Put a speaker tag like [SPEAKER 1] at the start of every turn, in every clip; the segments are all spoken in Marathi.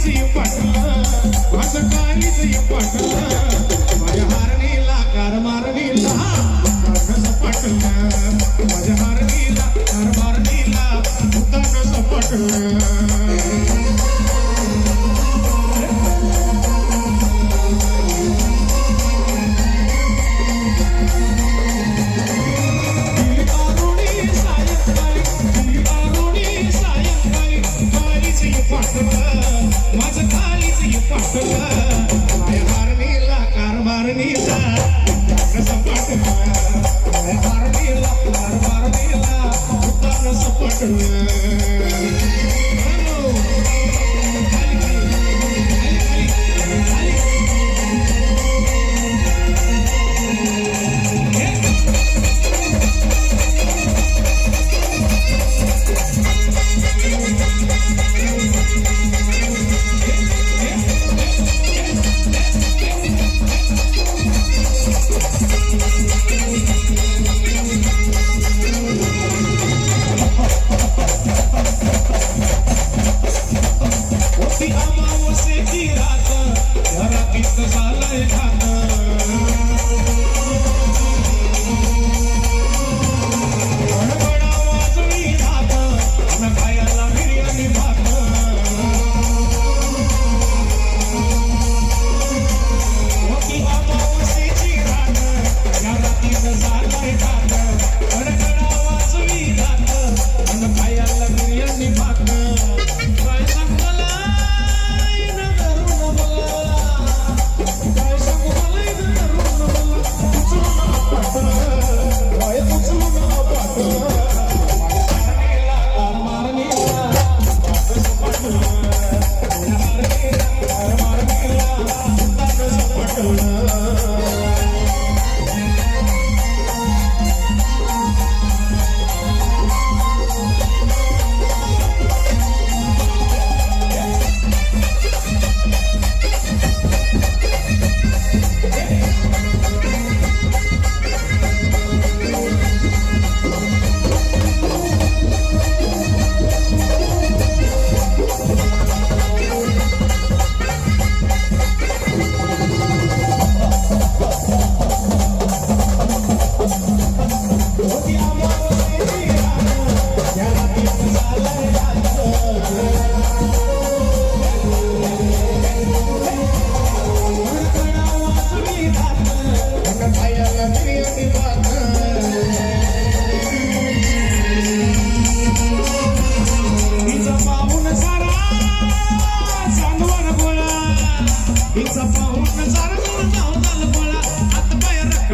[SPEAKER 1] see you, but ಕರುಣಾ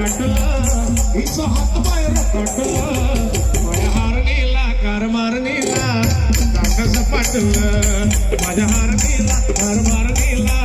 [SPEAKER 1] हिचा हात पाय रखडला माझ्या हारणीला कार मारणीला ताकस पाटलं माझ्या हारणीला कार मारणीला